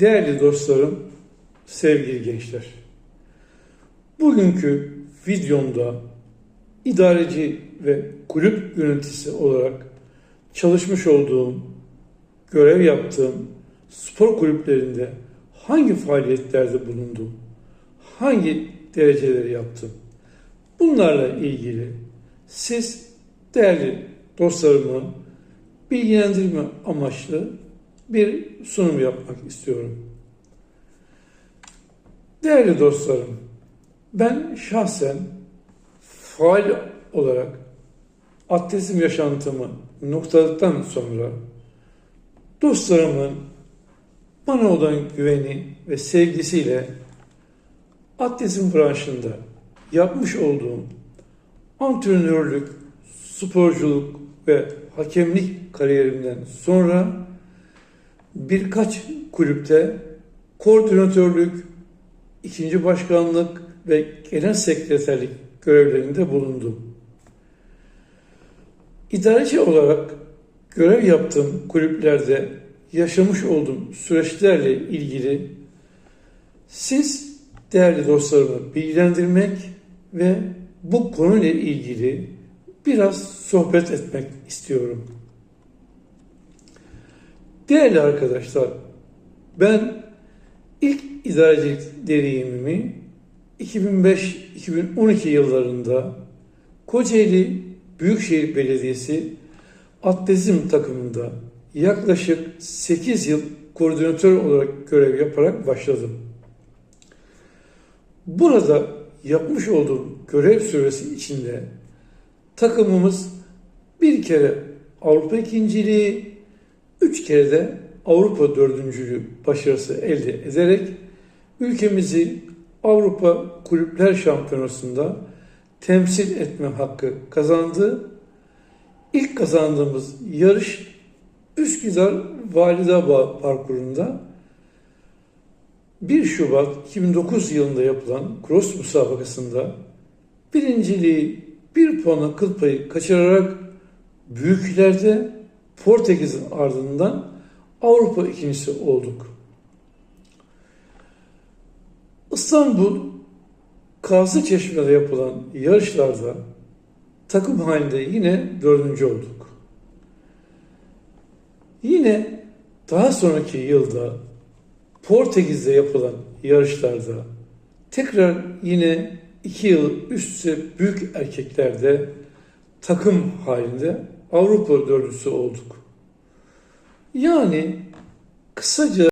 Değerli dostlarım, sevgili gençler. Bugünkü videomda idareci ve kulüp yöneticisi olarak çalışmış olduğum, görev yaptığım spor kulüplerinde hangi faaliyetlerde bulundum, hangi dereceleri yaptım, bunlarla ilgili siz değerli dostlarımı bilgilendirme amaçlı bir sunum yapmak istiyorum. Değerli dostlarım, ben şahsen faal olarak atletizm yaşantımı noktaladıktan sonra dostlarımın bana olan güveni ve sevgisiyle atletizm branşında yapmış olduğum antrenörlük, sporculuk ve hakemlik kariyerimden sonra birkaç kulüpte koordinatörlük, ikinci başkanlık ve genel sekreterlik görevlerinde bulundum. İdareci olarak görev yaptığım kulüplerde yaşamış olduğum süreçlerle ilgili siz değerli dostlarımı bilgilendirmek ve bu konuyla ilgili biraz sohbet etmek istiyorum. Değerli arkadaşlar, ben ilk idarecilik deneyimimi 2005-2012 yıllarında Kocaeli Büyükşehir Belediyesi atletizm takımında yaklaşık 8 yıl koordinatör olarak görev yaparak başladım. Burada yapmış olduğum görev süresi içinde takımımız bir kere Avrupa ikinciliği, üç kere de Avrupa dördüncülüğü başarısı elde ederek ülkemizi Avrupa Kulüpler Şampiyonası'nda temsil etme hakkı kazandı. İlk kazandığımız yarış Üsküdar Validebağ parkurunda 1 Şubat 2009 yılında yapılan cross müsabakasında birinciliği bir puanla kıl payı kaçırarak büyüklerde Portekiz'in ardından Avrupa ikincisi olduk. İstanbul Kazı Çeşme'de yapılan yarışlarda takım halinde yine dördüncü olduk. Yine daha sonraki yılda Portekiz'de yapılan yarışlarda tekrar yine iki yıl üst büyük erkeklerde takım halinde Avrupa dördüncüsü olduk. Yani kısaca